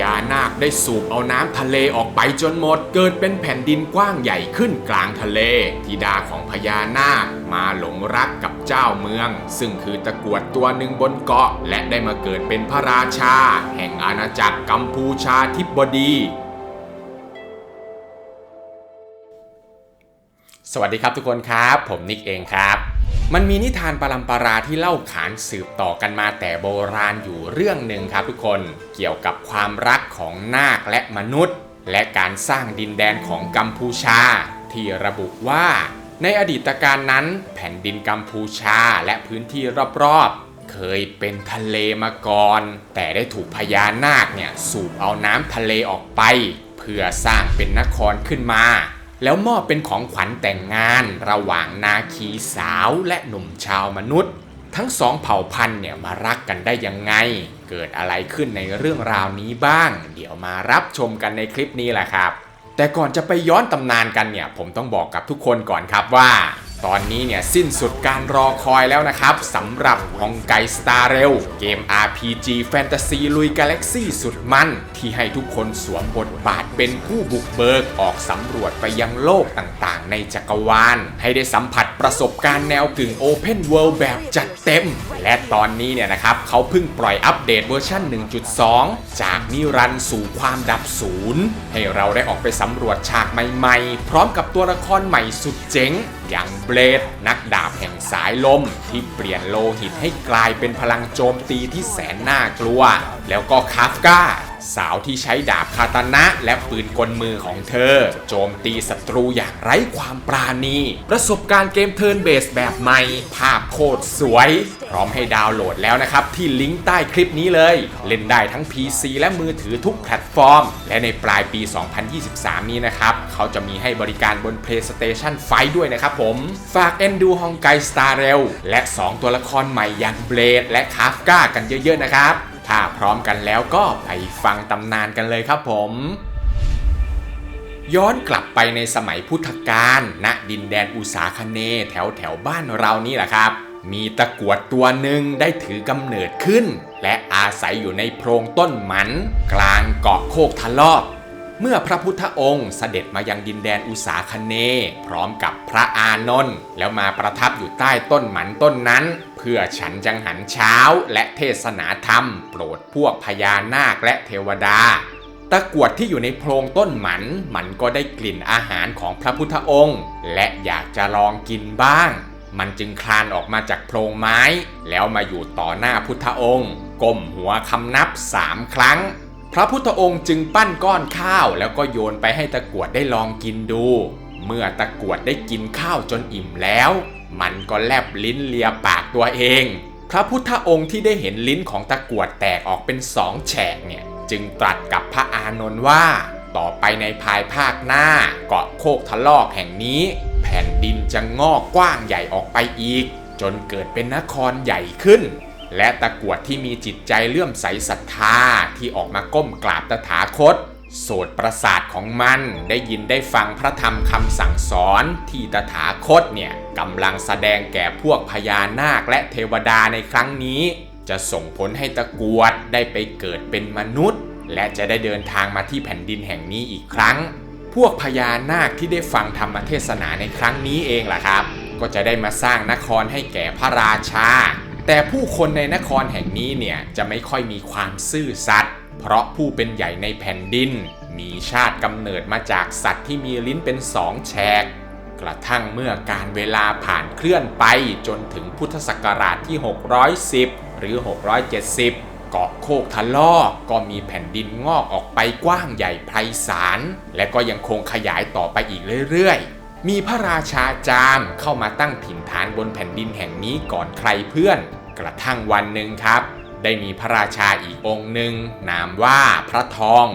ญานาคได้สูบเอาน้ำทะเลออกไปจนหมด เกิดเป็นแผ่นดินกว้างใหญ่ขึ้นกลางทะเล ธิดาของพญานาคมาหลงรักกับเจ้าเมือง ซึ่งคือตะกวดตัวหนึ่งบนเกาะ และได้มาเกิดเป็นพระราชา แห่งอาณาจักรกัมพูชาทิบดีสวัสดีครับทุกคนครับ ผมนิกเองครับ มันมีนิทานปรัมปราที่เล่าขานสืบต่อกันมาแต่โบราณอยู่เรื่องหนึ่งครับทุกคนเกี่ยวกับความรักของนาคและมนุษย์ และการสร้างดินแดนของกัมพูชา ที่ระบุว่า ในอดีตการนั้น แผ่นดินกัมพูชาและพื้นที่รอบๆ เคยเป็นทะเลมาก่อน แต่ได้ถูกพญานาคเนี่ยสูบเอาน้ำทะเลออกไป เพื่อสร้างเป็นนครขึ้นมา แล้วมอบเป็นของขวัญแต่งงานระหว่างนาคีสาวและหนุ่มชาวมนุษย์ ทั้งสองเผ่าพันธุ์เนี่ยมารักกันได้ยังไง เกิดอะไรขึ้นในเรื่องราวนี้บ้าง เดี๋ยวมารับชมกันในคลิปนี้แหละครับ แต่ก่อนจะไปย้อนตำนานกันเนี่ยผมต้องบอกกับทุกคนก่อนครับว่า ตอนนี้เนี่ยสิ้นสุดการรอคอยแล้วนะครับสำหรับฮองไกสตาร์เรลเกม RPG แฟนตาซีลุยกาแล็กซี่สุดมัน ที่ให้ทุกคนสวมบทบาทเป็นผู้บุกเบิกออกสำรวจไปยังโลกต่างๆ ในจักรวาล ให้ได้สัมผัสประสบการณ์แนวกึ่ง Open World แบบจัดเต็ม และตอนนี้เนี่ยนะครับเขาเพิ่งปล่อยอัปเดตเวอร์ชัน1.2 จากนิรันสู่ความดับศูนย์ให้เราได้ออกไปสำรวจฉากใหม่ ๆ พร้อมกับตัวละครใหม่สุดเจ๋ง อย่างเบลดนักดาบแห่งสายลม ที่เปลี่ยนโลหิตให้กลายเป็นพลังโจมตีที่แสนน่ากลัว แล้วก็คาฟกา สาวที่ใช้ดาบคาตานะและปืนกลมือของเธอ โจมตีศัตรูอย่างไร้ความปราณี ประสบการณ์เกมเทิร์นเบสแบบใหม่ ภาพโคตรสวย พร้อมให้ดาวน์โหลดแล้วนะครับ ที่ลิงก์ใต้คลิปนี้เลย เล่นได้ทั้ง PC และมือถือทุกแพลตฟอร์ม และในปลายปี 2023 นี้นะครับ เขาจะมีให้บริการบน PlayStation 5 ด้วยนะครับผม ฝากเอ็นดูฮองไกสตาร์เรลและ 2 ตัวละครใหม่อย่างเบลดและคาฟก้ากันเยอะๆนะครับ ถ้าพร้อมกันแล้วก็ไปฟังตำนานกันเลยครับผม ย้อนกลับไปในสมัยพุทธกาลณดินแดนอุษาคเนแถวแถวบ้านเรานี่แหละครับ มีตะกวดตัวหนึ่งได้ถือกำเนิดขึ้น และอาศัยอยู่ในโพรงต้นหมัน กลางเกาะโคกทะลอกเมื่อพระพุทธองค์เสด็จมายังดินแดนอุษาคเน พร้อมกับพระอานนท์แล้วมาประทับอยู่ใต้ต้นหมันต้นนั้น เพื่อฉันจังหันเช้าและเทศนาธรรม โปรดพวกพญานาคและเทวดา ตะกวดที่อยู่ในโพรงต้นหมัน มันก็ได้กลิ่นอาหารของพระพุทธองค์ และอยากจะลองกินบ้าง มันจึงคลานออกมาจากโพรงไม้ แล้วมาอยู่ต่อหน้าพุทธองค์ก้มหัวคำนับสามครั้ง พระพุทธองค์จึงปั้นก้อนข้าว แล้วก็โยนไปให้ตะกวดได้ลองกินดู เมื่อตะกรวดได้กินข้าวจนอิ่มแล้ว มันก็แลบลิ้นเลียปากตัวเอง พระพุทธองค์ที่ได้เห็นลิ้นของตะกรวดแตกออกเป็นสองแฉกเนี่ยจึงตรัสกับพระอานนท์ว่า ต่อไปในภายภาคหน้าเกาะโคกทะลอกแห่งนี้ แผ่นดินจะงอกกว้างใหญ่ออกไปอีก จนเกิดเป็นนครใหญ่ขึ้น และตะกวดที่มีจิตใจเลื่อมใสศรัทธาที่ออกมาก้มกราบตถาคต โสดประสาทของมันได้ยินได้ฟังพระธรรมคำสั่งสอนที่ตถาคตเนี่ยกำลังแสดงแก่พวกพญานาคและเทวดาในครั้งนี้ จะส่งผลให้ตะกวดได้ไปเกิดเป็นมนุษย์ และจะได้เดินทางมาที่แผ่นดินแห่งนี้อีกครั้ง พวกพญานาคที่ได้ฟังธรรมเทศนาในครั้งนี้เองล่ะครับ ก็จะได้มาสร้างนครให้แก่พระราชา แต่ผู้คนในนครแห่งนี้เนี่ยจะไม่ค่อยมีความซื่อสัตย์ เพราะผู้เป็นใหญ่ในแผ่นดิน มีชาติกำเนิดมาจากสัตว์ที่มีลิ้นเป็นสองแฉก กระทั่งเมื่อการเวลาผ่านเคลื่อนไปจนถึงพุทธศักราชที่ 610 หรือ 670 เกาะโคกทะลอกก็มีแผ่นดินงอกออกไปกว้างใหญ่ไพศาล และก็ยังคงขยายต่อไปอีกเรื่อยๆ มีพระราชาจามเข้ามาตั้งถิ่นฐานบนแผ่นดินแห่งนี้ก่อนใครเพื่อน กระทั่งวันหนึ่งครับ ได้มีพระราชาอีกองค์หนึ่งนามว่าพระทอง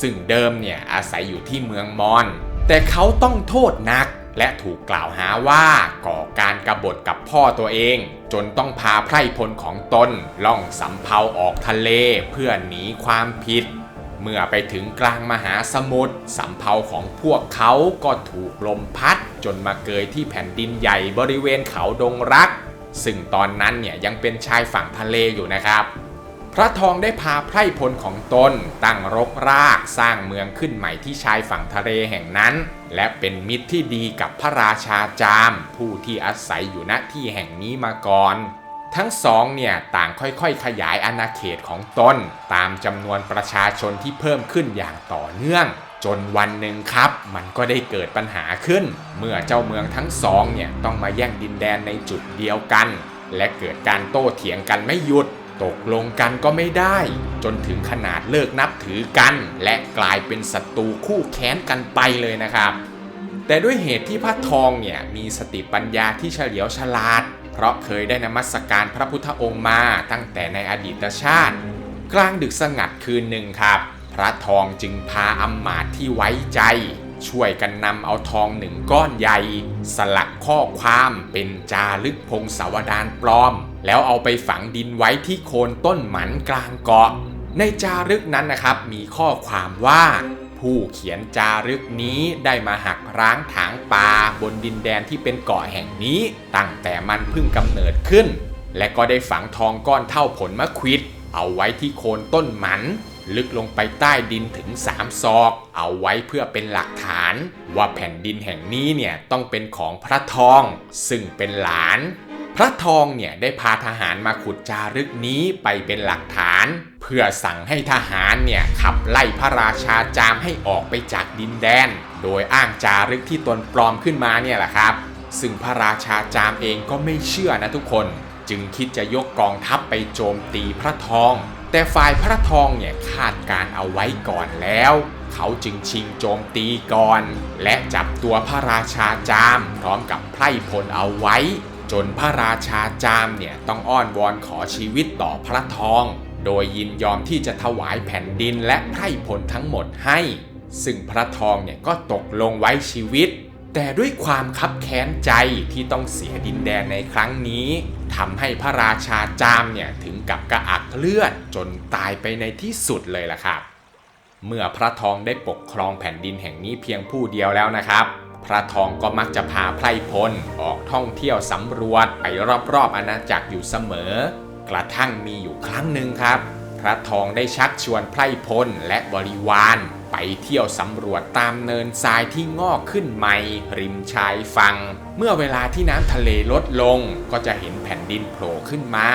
ซึ่งเดิมเนี่ยอาศัยอยู่ที่เมืองมอน แต่เขาต้องโทษนักและถูกกล่าวหาว่าก่อการกรบฏกับพ่อตัวเอง จนต้องพาไพร่พลของตนล่องสำเภาออกทะเลเพื่อหนีความผิด เมื่อไปถึงกลางมหาสมุทรสำเภาของพวกเขาก็ถูกลมพัดจนมาเกยที่แผ่นดินใหญ่บริเวณเขาดงรัก ซึ่งตอนนั้นเนี่ยยังเป็นชายฝั่งทะเลอยู่นะครับ พระทองได้พาไพร่พลของตนตั้งรกรากสร้างเมืองขึ้นใหม่ที่ชายฝั่งทะเลแห่งนั้น และเป็นมิตรที่ดีกับพระราชาจาม ผู้ที่อาศัยอยู่ณที่แห่งนี้มาก่อนทั้งสองเนี่ยต่างค่อยๆ ขยายอาณาเขตของตน ตามจำนวนประชาชนที่เพิ่มขึ้นอย่างต่อเนื่อง จนวันหนึ่งครับ มันก็ได้เกิดปัญหาขึ้น เมื่อเจ้าเมืองทั้งสองเนี่ยต้องมาแย่งดินแดนในจุดเดียวกัน และเกิดการโต้เถียงกันไม่หยุด ตกลงกันก็ไม่ได้ จนถึงขนาดเลิกนับถือกัน และกลายเป็นศัตรูคู่แค้นกันไปเลยนะครับ แต่ด้วยเหตุที่พระทองเนี่ยมีสติปัญญาที่เฉลียวฉลาด เพราะเคยได้นมัสการพระพุทธองค์มาตั้งแต่ในอดีตชาติ กลางดึกสงัดคืนหนึ่งครับ พระทองจึงพาอำมาตย์ที่ไว้ใจ ช่วยกันนำเอาทองหนึ่งก้อนใหญ่ สลักข้อความเป็นจารึกพงศาวดารปลอม แล้วเอาไปฝังดินไว้ที่โคนต้นหมันกลางเกาะ ในจารึกนั้นนะครับมีข้อความว่า ผู้เขียนจารึกนี้ได้มาหักร้างถางป่าบนดินแดนที่เป็นเกาะแห่งนี้ ตั้งแต่มันเพิ่งกำเนิดขึ้น และก็ได้ฝังทองก้อนเท่าผลมะควิดเอาไว้ที่โคนต้นหมัน ลึกลงไปใต้ดินถึงสามศอก เอาไว้เพื่อเป็นหลักฐาน ว่าแผ่นดินแห่งนี้เนี่ยต้องเป็นของพระทอง ซึ่งเป็นหลาน พระทองเนี่ยได้พาทหารมาขุดจารึกนี้ไปเป็นหลักฐาน เพื่อสั่งให้ทหารเนี่ยขับไล่พระราชาจามให้ออกไปจากดินแดน โดยอ้างจารึกที่ตนปลอมขึ้นมาเนี่ยแหละครับ ซึ่งพระราชาจามเองก็ไม่เชื่อนะทุกคน จึงคิดจะยกกองทัพไปโจมตีพระทอง แต่ฝ่ายพระทองเนี่ยคาดการเอาไว้ก่อนแล้ว เขาจึงชิงโจมตีก่อน และจับตัวพระราชาจาม พร้อมกับไพร่พลเอาไว้ จนพระราชาจามเนี่ยต้องอ้อนวอนขอชีวิตต่อพระทอง โดยยินยอมที่จะถวายแผ่นดินและไพร่พลทั้งหมดให้ ซึ่งพระทองเนี่ยก็ตกลงไว้ชีวิต แต่ด้วยความคับแค้นใจที่ต้องเสียดินแดนในครั้งนี้ทำให้พระราชาจามเนี่ยถึงกับกระอักเลือดจนตายไปในที่สุดเลยล่ะครับ เมื่อพระทองได้ปกครองแผ่นดินแห่งนี้เพียงผู้เดียวแล้วนะครับ พระทองก็มักจะพาไพรพลออกท่องเที่ยวสำรวจไปรอบๆอาณาจักรอยู่เสมอ กระทั่งมีอยู่ครั้งหนึ่งครับ ระทองได้ชักชวนไพร่พลและบริวาร ไปเที่ยวสำรวจตามเนินทรายที่งอกขึ้นใหม่ ริมชายฝั่งเมื่อเวลาที่น้ำทะเลลดลงก็จะเห็นแผ่นดินโผล่ขึ้นมา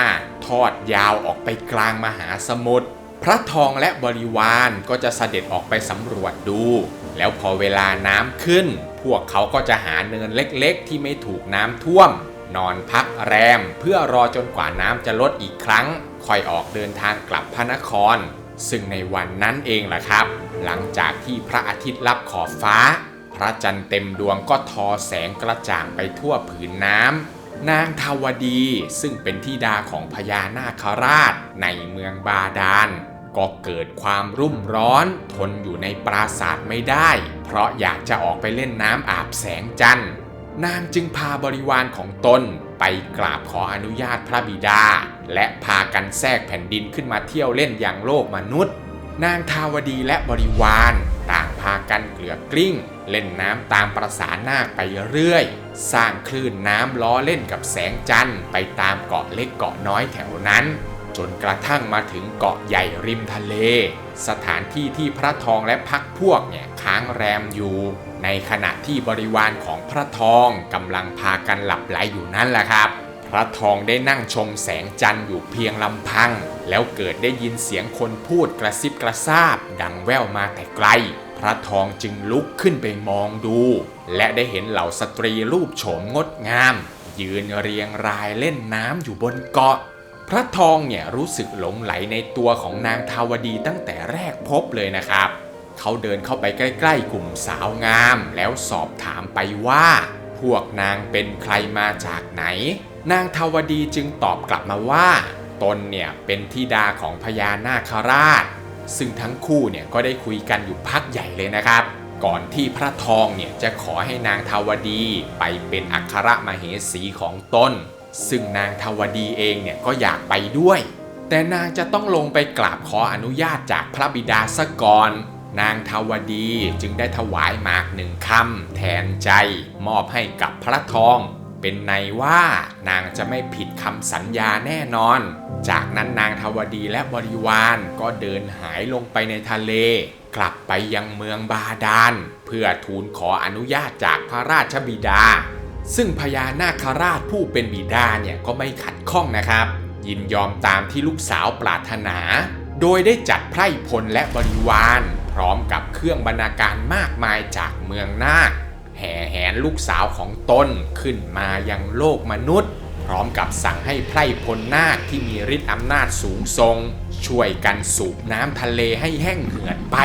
ทอดยาวออกไปกลางมหาสมุทรพระทองและบริวารก็จะเสด็จออกไปสำรวจดู แล้วพอเวลาน้ำขึ้น พวกเขาก็จะหาเนินเล็กๆ ที่ไม่ถูกน้ำท่วม นอนพักแรม เพื่อรอจนกว่าน้ำจะลดอีกครั้ง ค่อยออกเดินทางกลับพระนคร ซึ่งในวันนั้นเองล่ะครับ หลังจากที่พระอาทิตย์ลับขอบฟ้า พระจันทร์เต็มดวงก็ทอแสงกระจ่างไปทั่วผืนน้ำนางทาวดีซึ่งเป็นธิดาของพญานาคราชในเมืองบาดาลก็เกิดความรุ่มร้อนทนอยู่ในปราสาทไม่ได้ เพราะอยากจะออกไปเล่นน้ำอาบแสงจันทร์ นางจึงพาบริวารของตนไปกราบขออนุญาตพระบิดา และพากันแทรกแผ่นดินขึ้นมาเที่ยวเล่นอย่างโลกมนุษย์ นางทาวดีและบริวารต่างพากันเกลือกกลิ้ง เล่นน้ำตามประสานาคไปเรื่อย สร้างคลื่นน้ำล้อเล่นกับแสงจันทร์ไปตามเกาะเล็กเกาะน้อยแถวนั้น จนกระทั่งมาถึงเกาะใหญ่ริมทะเล สถานที่ที่พระทองและพักพวกเนี่ยค้างแรมอยู่ ในขณะที่บริวารของพระทองกำลังพากันหลับไหลอยู่นั่นแหละครับ พระทองได้นั่งชมแสงจันทร์อยู่เพียงลำพัง แล้วเกิดได้ยินเสียงคนพูดกระซิบกระซาบ ดังแว่วมาแต่ไกล พระทองจึงลุกขึ้นไปมองดู และได้เห็นเหล่าสตรีรูปโฉมงดงาม ยืนเรียงรายเล่นน้ำอยู่บนเกาะพระทองเนี่ยรู้สึกหลงไหลในตัวของนางทาวดีตั้งแต่แรกพบเลยนะครับ เขาเดินเข้าไปใกล้ๆกลุ่มสาวงาม แล้วสอบถามไปว่า พวกนางเป็นใครมาจากไหน นางทวดีจึงตอบกลับมาว่า ตนเนี่ยเป็นธิดาของพญานาคราช ซึ่งทั้งคู่เนี่ยก็ได้คุยกันอยู่พักใหญ่เลยนะครับ ก่อนที่พระทองเนี่ยจะขอให้นางทวดีไปเป็นอัครมเหสีของตนซึ่งนางทวดีเองเนี่ยก็อยากไปด้วย แต่นางจะต้องลงไปกราบขออนุญาตจากพระบิดาซะก่อน นางทวดีจึงได้ถวายหมากหนึ่งคำแทนใจ มอบให้กับพระทอง เป็นในว่านางจะไม่ผิดคำสัญญาแน่นอน จากนั้นนางทวดีและบริวารก็เดินหายลงไปในทะเล กลับไปยังเมืองบาดาลเพื่อทูลขออนุญาตจากพระราชบิดา ซึ่งพญานาคราชผู้เป็นบิดาเนี่ยก็ไม่ขัดข้องนะครับ ยินยอมตามที่ลูกสาวปรารถนา โดยได้จัดไพร่พลและบริวาร ร้อมกับเครื่องบรรณาการมากมายจากเมืองนาคแห่แหนลูกสาวของตนขึ้นมายังโลกมนุษย์ พร้อมกับสั่งให้ไพร่พลนาคที่มีฤทธิ์อำนาจสูงทรง ช่วยกันสูบน้ำทะเลให้แห้งเหือดไป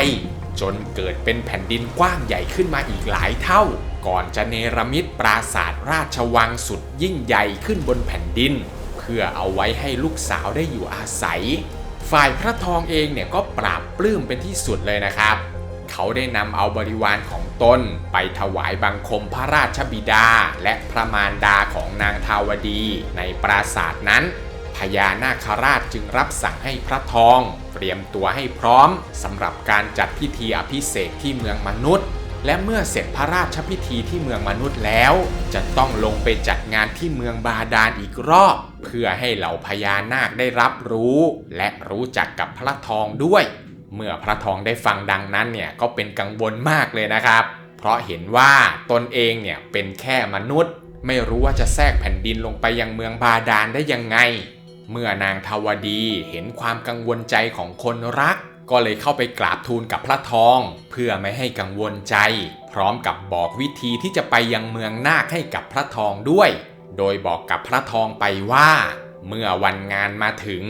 จนเกิดเป็นแผ่นดินกว้างใหญ่ขึ้นมาอีกหลายเท่า ก่อนจะเนรมิตปราสาทราชวังสุดยิ่งใหญ่ขึ้นบนแผ่นดิน เพื่อเอาไว้ให้ลูกสาวได้อยู่อาศัย ฝ่ายพระทองเองเนี่ยก็ปราบปลื้มเป็นที่สุดเลยนะครับ เขาได้นำเอาบริวารของตนไปถวายบังคมพระราชบิดา และพระมารดาของนางทาวดี ในปราสาทนั้น พญานาคราชจึงรับสั่งให้พระทอง เตรียมตัวให้พร้อมสำหรับการจัดพิธีอภิเษกที่เมืองมนุษย์ และเมื่อเสร็จพระราชพิธีที่เมืองมนุษย์แล้ว จะต้องลงไปจัดงานที่เมืองบาดาลอีกรอบ เพื่อให้เหล่าพญานาคได้รับรู้ และรู้จักกับพระทองด้วย เมื่อพระทองได้ฟังดังนั้นเนี่ยก็เป็นกังวลมากเลยนะครับ เพราะเห็นว่าตนเองเนี่ยเป็นแค่มนุษย์ ไม่รู้ว่าจะแทรกแผ่นดินลงไปยังเมืองบาดาลได้ยังไง เมื่อนางทวดีเห็นความกังวลใจของคนรัก ก็เลยเข้าไปกราบทูลกับพระทอง เพื่อไม่ให้กังวลใจ พร้อมกับบอกวิธีที่จะไปยังเมืองนาคให้กับพระทองด้วย โดยบอกกับพระทองไปว่า เมื่อวันงานมาถึง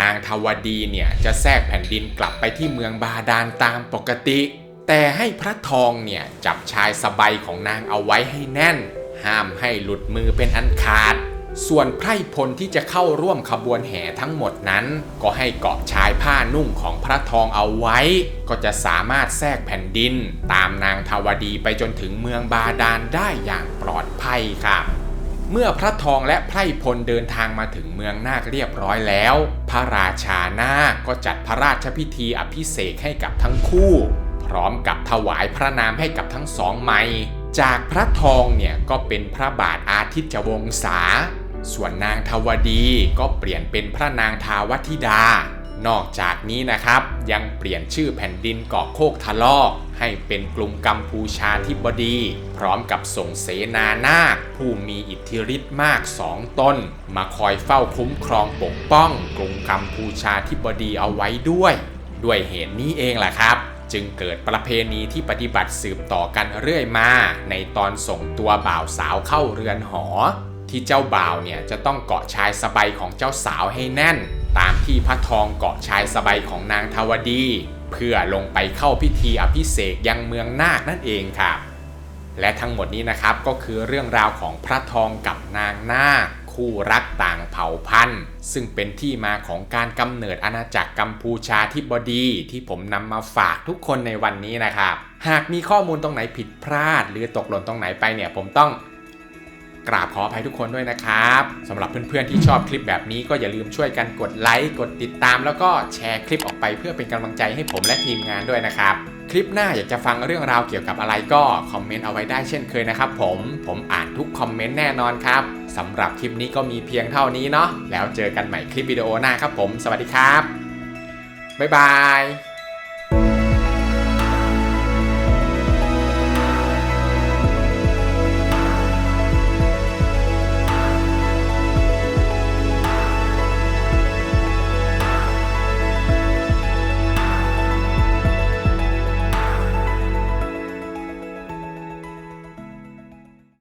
นางทวดีเนี่ยจะแทรกแผ่นดินกลับไปที่เมืองบาดาลตามปกติ แต่ให้พระทองเนี่ยจับชายสบายของนางเอาไว้ให้แน่น ห้ามให้หลุดมือเป็นอันขาด ส่วนไพร่พลที่จะเข้าร่วมขบวนแห่ทั้งหมดนั้น ก็ให้เกาะชายผ้านุ่งของพระทองเอาไว้ ก็จะสามารถแทรกแผ่นดิน ตามนางทวดีไปจนถึงเมืองบาดาลได้อย่างปลอดภัยครับเมื่อพระทองและไพร่พลเดินทางมาถึงเมืองนาคเรียบร้อยแล้ว พระราชานาคก็จัดพระราชพิธีอภิเษกให้กับทั้งคู่ พร้อมกับถวายพระนามให้กับทั้งสองไมจากพระทองเนี่ยก็เป็นพระบาทอาทิตย์วงศา ส่วนนางทวดีก็เปลี่ยนเป็นพระนางทาวธิดา นอกจากนี้นะครับยังเปลี่ยนชื่อแผ่นดินเกาะโคกทะลอกให้เป็นกลุ่มกัมพูชาธิบดี พร้อมกับส่งเสนานาคผู้มีอิทธิฤทธิ์มากสองตนมาคอยเฝ้าคุ้มครองปกป้องกรุงกัมพูชาธิบดีเอาไว้ด้วย ด้วยเหตุนี้เองแหละครับจึงเกิดประเพณีที่ปฏิบัติสืบต่อกันเรื่อยมา ในตอนส่งตัวบ่าวสาวเข้าเรือนหอ ที่เจ้าบ่าวเนี่ยจะต้องเกาะชายสบายของเจ้าสาวให้แน่น ตามที่พระทองเกาะชายสบายของนางทวดี เพื่อลงไปเข้าพิธีอภิเษกยังเมืองนาคนั่นเองครับและทั้งหมดนี้นะครับก็คือเรื่องราวของพระทองกับนางนาคคู่รักต่างเผ่าพันธุ์ ซึ่งเป็นที่มาของการกำเนิดอาณาจักรกัมพูชาธิบดี ที่ผมนำมาฝากทุกคนในวันนี้นะครับ หากมีข้อมูลตรงไหนผิดพลาด หรือตกหล่นตรงไหนไปเนี่ยผมต้อง กราบขออภัยทุกคนด้วยนะครับสำหรับเพื่อนๆที่ชอบคลิปแบบนี้ก็อย่าลืมช่วยกันกดไลค์กดติดตาม แล้วก็แชร์คลิปออกไปเพื่อเป็นกำลังใจให้ผมและทีมงานด้วยนะครับ คลิปหน้าอยากจะฟังเรื่องราวเกี่ยวกับอะไรก็คอมเมนต์เอาไว้ได้เช่นเคยนะครับผมผมอ่านทุกคอมเมนต์แน่นอนครับสำหรับคลิปนี้ก็มีเพียงเท่านี้เนาะแล้วเจอกันใหม่คลิปวิดีโอหน้าครับผม สวัสดีครับบ๊ายบาย